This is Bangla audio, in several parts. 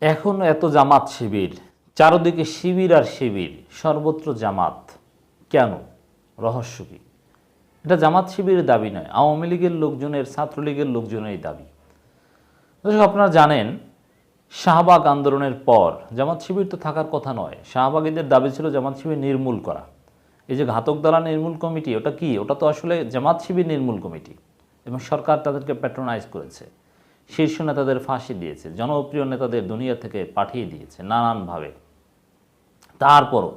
এখন এত জামাত শিবির, চারদিকে শিবির আর শিবির, সর্বত্র জামাত। কেন? রহস্য কি? এটা জামাত শিবিরের দাবি নয়, আওয়ামী লীগের লোকজনের, ছাত্রলীগের লোকজনের দাবি। দর্শক, আপনারা জানেন, শাহবাগ আন্দোলনের পর জামাত শিবির তো থাকার কথা নয়। শাহবাগীদের দাবি ছিল জামাত শিবির নির্মূল করা। এই যে ঘাতক দালা নির্মূল কমিটি, ওটা কি? ওটা তো আসলে জামাত শিবির নির্মূল কমিটি। এবং সরকার তাদেরকে প্যাট্রোনাইজ করেছে। শীর্ষ নেতাদের ফাঁসি দিয়েছে, জনপ্রিয় নেতাদের দুনিয়া থেকে পাঠিয়ে দিয়েছে নানানভাবে। তারপরও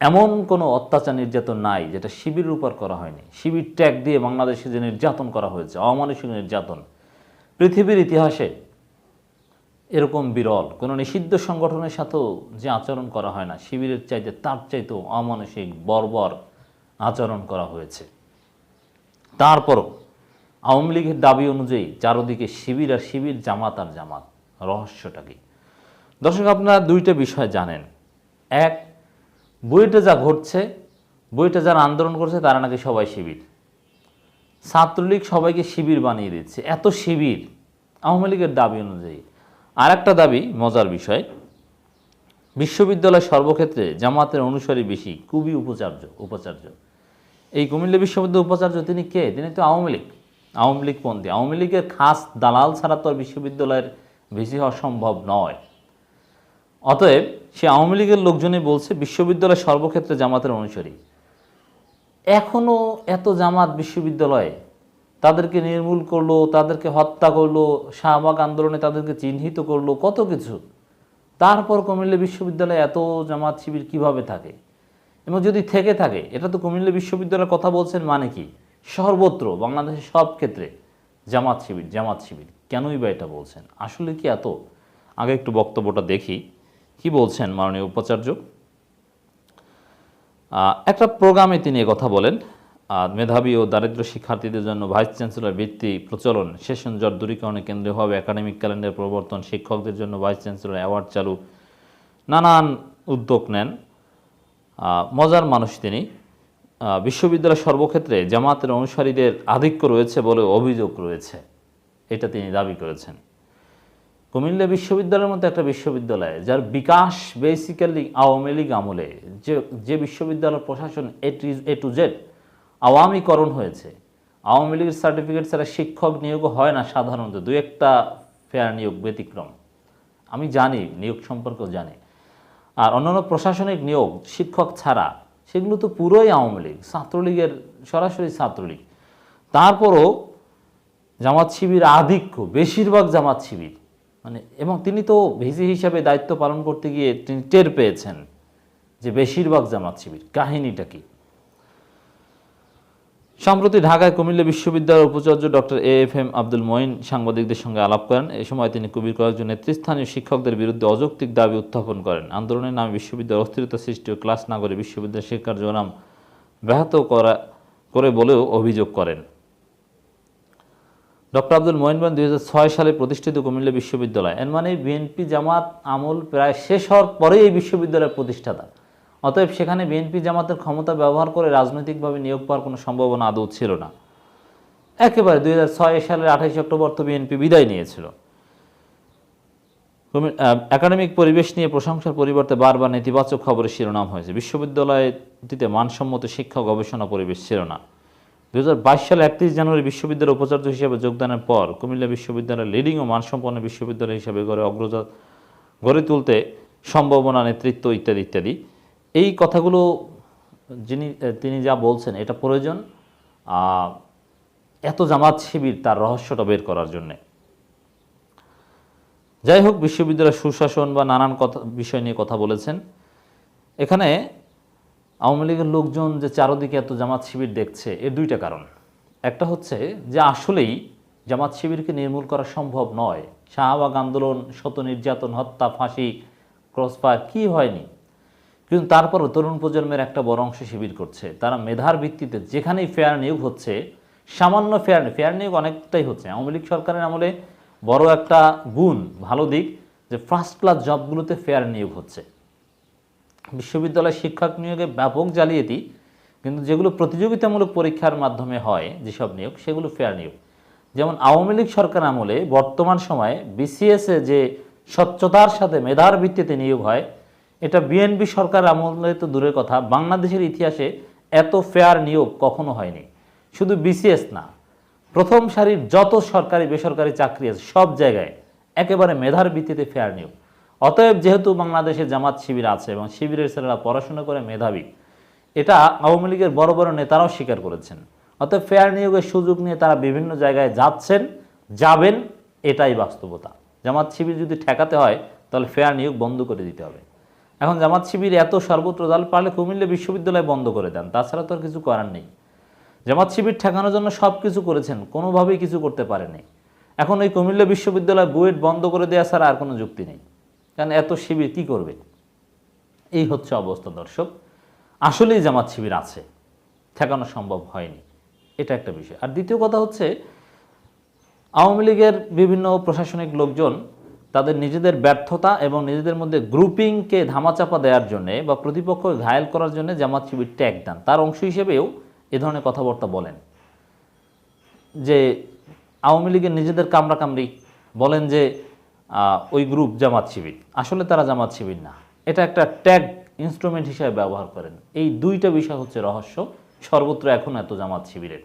এমন কোনো অত্যাচার নির্যাতন নাই যেটা শিবিরের উপর করা হয়নি। শিবির ট্যাগ দিয়ে বাংলাদেশে যে নির্যাতন করা হয়েছে অমানসিক নির্যাতন, পৃথিবীর ইতিহাসে এরকম বিরল, কোনো নিষিদ্ধ সংগঠনের সাথেও যে আচরণ করা হয় না, শিবিরের চাইতে তার চাইতেও অমানসিক বর্বর আচরণ করা হয়েছে। তারপরও আওয়ামী লীগের দাবি অনুযায়ী চারদিকে শিবির আর শিবির, জামাত আর জামাত। রহস্যটা কি? দর্শক, আপনারা দুইটা বিষয় জানেন। এক বইটা যা ঘটছে বইটা যারা আন্দোলন করছে, তারা নাকি সবাই শিবির। ছাত্রলীগ সবাইকে শিবির বানিয়ে দিচ্ছে। এত শিবির আওয়ামী লীগের দাবি অনুযায়ী। আর একটা দাবি, মজার বিষয়, বিশ্ববিদ্যালয় সর্বক্ষেত্রে জামাতের অনুসারী বেশি খুবই উপাচার্য উপাচার্য। এই কুমিল্লা বিশ্ববিদ্যালয় উপাচার্য তিনি কে? তিনি তো আওয়ামী লীগ। আওয়ামী লীগ পন্থী। আওয়ামী লীগের খাস দালাল ছাড়া তো বিশ্ববিদ্যালয়ের বেশি হওয়া সম্ভব নয়। অতএব সে আওয়ামী লীগের লোকজনই বলছে, বিশ্ববিদ্যালয় সর্বক্ষেত্রে জামাতের অনুসারী। এখনও এত জামাত বিশ্ববিদ্যালয়ে তাদেরকে নির্মূল করল, তাদেরকে হত্যা করল, শাহবাগ আন্দোলনে তাদেরকে চিহ্নিত করল, কত কিছু। তারপর কুমিল্লা বিশ্ববিদ্যালয়ে এত জামাত শিবির কীভাবে থাকে? এবং যদি থেকে থাকে, এটা তো কুমিল্লা বিশ্ববিদ্যালয়ের কথা বলছেন মানে কি? সর্বত্র, বাংলাদেশের সব ক্ষেত্রে জামাত শিবির জামাত শিবির, কেনই বা এটা বলছেন? আসলে কি এত? আগে একটু বক্তব্যটা দেখি। কি বলছেন মাননীয় উপাচার্য? একটা প্রোগ্রামে তিনি কথা বলেন। মেধাবী ও দারিদ্র শিক্ষার্থীদের জন্য ভাইস চ্যান্সেলর বৃত্তি প্রচলন, সেশন জট দূরীকরণে কেন্দ্রীয়ভাবে একাডেমিক ক্যালেন্ডার প্রবর্তন, শিক্ষকদের জন্য ভাইস চ্যান্সেলর অ্যাওয়ার্ড চালু। নানান উদ্যোগ নেন। মজার মানুষ তিনি। বিশ্ববিদ্যালয় সর্বক্ষেত্রে জামাতের অনুসারীদের আধিক্য রয়েছে বলে অভিযোগ রয়েছে। এটা তিনি দাবি করেছেন। কুমিল্লা বিশ্ববিদ্যালয়ের মতো একটা বিশ্ববিদ্যালয়, যার বিকাশ বেসিক্যালি আওয়ামী লীগ আমলে, যে যে বিশ্ববিদ্যালয় প্রশাসন এ টু জেড আওয়ামীকরণ হয়েছে, আওয়ামী লীগের সার্টিফিকেট ছাড়া শিক্ষক নিয়োগ হয় না সাধারণত দু একটা ফেয়ার নিয়োগ ব্যতিক্রম। আমি জানি, নিয়োগ সম্পর্কেও জানি। আর অন্যান্য প্রশাসনিক নিয়োগ শিক্ষক ছাড়া সেগুলো তো পুরোই আওয়ামী লীগ, ছাত্রলীগের, সরাসরি ছাত্রলীগ। তারপরও জামাত শিবির আধিক্য, বেশিরভাগ জামাত শিবির মানে এবং তিনি তো ভিসি হিসাবে দায়িত্ব পালন করতে গিয়ে তিনি টের পেয়েছেন যে বেশিরভাগ জামাত শিবির, কাহিনীটা কি? সম্প্রতি ঢাকায় কুমিল্লা বিশ্ববিদ্যালয়ের উপাচার্য doctor A F M Abdul Moin সাংবাদিকদের সঙ্গে আলাপ করেন। এই সময় তিনি কবির কয়েকজন নেতৃস্থানীয় শিক্ষকদের বিরুদ্ধে অযৌক্তিক দাবি উত্থাপন করেন। আন্দোলনের নামে বিশ্ববিদ্যালয়ের অস্থিরতা সৃষ্টি ও ক্লাস না করে বিশ্ববিদ্যালয় শিক্ষার জনাম ব্যাহত করা, করে বলেও অভিযোগ করেন। ডক্টর আব্দুল মোহিনবান দুই সালে প্রতিষ্ঠিত কুমিল্লা বিশ্ববিদ্যালয়। এর মানে বিএনপি জামাত আমল প্রায় শেষ হওয়ার পরেই এই বিশ্ববিদ্যালয়ের প্রতিষ্ঠাতা। অতএব সেখানে বিএনপি জামাতের ক্ষমতা ব্যবহার করে রাজনৈতিকভাবে নিয়োগ পাওয়ার কোনো সম্ভাবনা আদৌ ছিল না। একেবারে দুই হাজার ছয় সালের আঠাইশ অক্টোবর তো বিএনপি বিদায় নিয়েছিল। একাডেমিক পরিবেশ নিয়ে প্রশংসার পরিবর্তে বারবার নেতিবাচক খবরের শিরোনাম হয়েছে। বিশ্ববিদ্যালয়টিতে মানসম্মত শিক্ষা, গবেষণা পরিবেশ ছিল না। দুই হাজার বাইশ সালে একত্রিশ জানুয়ারি বিশ্ববিদ্যালয়ের উপাচার্য হিসেবে যোগদানের পর কুমিল্লা বিশ্ববিদ্যালয়ের লিডিং ও মানসম্পন্ন বিশ্ববিদ্যালয় হিসেবে গড়ে অগ্রজা, গড়ে তুলতে সম্ভাবনা, নেতৃত্ব ইত্যাদি ইত্যাদি এই কথাগুলো যিনি তিনি যা বলছেন, এটা প্রয়োজন এত জামাত শিবির তার রহস্যটা বের করার জন্যে। যাই হোক, বিশ্ববিদ্যালয়ের সুশাসন বা নানান কথা, বিষয় নিয়ে কথা বলেছেন। এখানে আওয়ামী লীগের লোকজন যে চারদিকে এত জামাত শিবির দেখছে এর দুইটা কারণ। একটা হচ্ছে যে আসলেই জামাত শিবিরকে নির্মূল করা সম্ভব নয়। শাহবাগ আন্দোলন, শত নির্যাতন, হত্যা, ফাঁসি, ক্রসফায়ার, কি হয়নি? কিন্তু তারপরও তরুণ প্রজন্মের একটা বড় অংশ শিবির করছে। তারা মেধার ভিত্তিতে যেখানেই ফেয়ার নিয়োগ হচ্ছে, সামান্য ফেয়ার ফেয়ার নিয়োগ অনেকটাই হচ্ছে। আওয়ামী লীগ সরকারের আমলে বড় একটা গুণ, ভালো দিক, যে ফার্স্ট ক্লাস জবগুলোতে ফেয়ার নিয়োগ হচ্ছে। বিশ্ববিদ্যালয় শিক্ষক নিয়োগে ব্যাপক জালিয়াতি, কিন্তু যেগুলো প্রতিযোগিতামূলক পরীক্ষার মাধ্যমে হয়, যেসব নিয়োগ, সেগুলো ফেয়ার নিয়োগ। যেমন আওয়ামী লীগ সরকার আমলে বর্তমান সময়ে বিসিএসে যে স্বচ্ছতার সাথে মেধার ভিত্তিতে নিয়োগ হয় এটা বিএনপি সরকার আমলে তো দূরের কথা। বাংলাদেশের ইতিহাসে এত ফেয়ার নিয়োগ কখনো হয়নি। শুধু বিসিএস না, প্রথম সারির যত সরকারি বেসরকারি চাকরি আছে, সব জায়গায় একেবারে মেধার ভিত্তিতে ফেয়ার নিয়োগ। অতএব যেহেতু বাংলাদেশে জামাত শিবির আছে এবং শিবিরের ছেলেরা পড়াশোনা করে মেধাবী, এটা আওয়ামী লীগের বড় বড় নেতারাও স্বীকার করেছেন। অতএব ফেয়ার নিয়োগের সুযোগ নিয়ে তারা বিভিন্ন জায়গায় যাচ্ছেন, যাবেন, এটাই বাস্তবতা। জামাত শিবির যদি ঠেকাতে হয়, তাহলে ফেয়ার নিয়োগ বন্ধ করে দিতে হবে। এখন জামাত শিবির এত সর্বত্র দল পারলে কুমিল্লা বিশ্ববিদ্যালয় বন্ধ করে দেন, তাছাড়া তো আর কিছু করার নেই। জামাত শিবির ঠেকানোর জন্য সব কিছু করেছেন, কোনোভাবেই কিছু করতে পারেনি। এখন ওই কুমিল্লা বিশ্ববিদ্যালয় বুয়েট বন্ধ করে দেওয়া ছাড়া আর কোনো যুক্তি নেই। কারণ এত শিবির কি করবে? এই হচ্ছে অবস্থা, দর্শক। আসলেই জামাত শিবির আছে, ঠেকানো সম্ভব হয়নি। এটা একটা বিষয়। আর দ্বিতীয় কথা হচ্ছে, আওয়ামী লীগের বিভিন্ন প্রশাসনিক লোকজন তাদের নিজেদের ব্যর্থতা এবং নিজেদের মধ্যে গ্রুপিংকে ধামাচাপা দেওয়ার জন্যে বা প্রতিপক্ষ ঘায়েল করার জন্য জামাত শিবির ট্যাগ দেন। তার অংশ হিসেবেও এ ধরনের কথাবার্তা বলেন। যে আওয়ামী লীগের নিজেদের কামড়াকামড়ি বলেন যে ওই গ্রুপ জামাত শিবির। আসলে তারা জামাত শিবির না। এটা একটা ট্যাগ ইনস্ট্রুমেন্ট হিসেবে ব্যবহার করেন। এই দুইটা বিষয় হচ্ছে রহস্য। সর্বত্র এখন এত জামাত শিবিরের।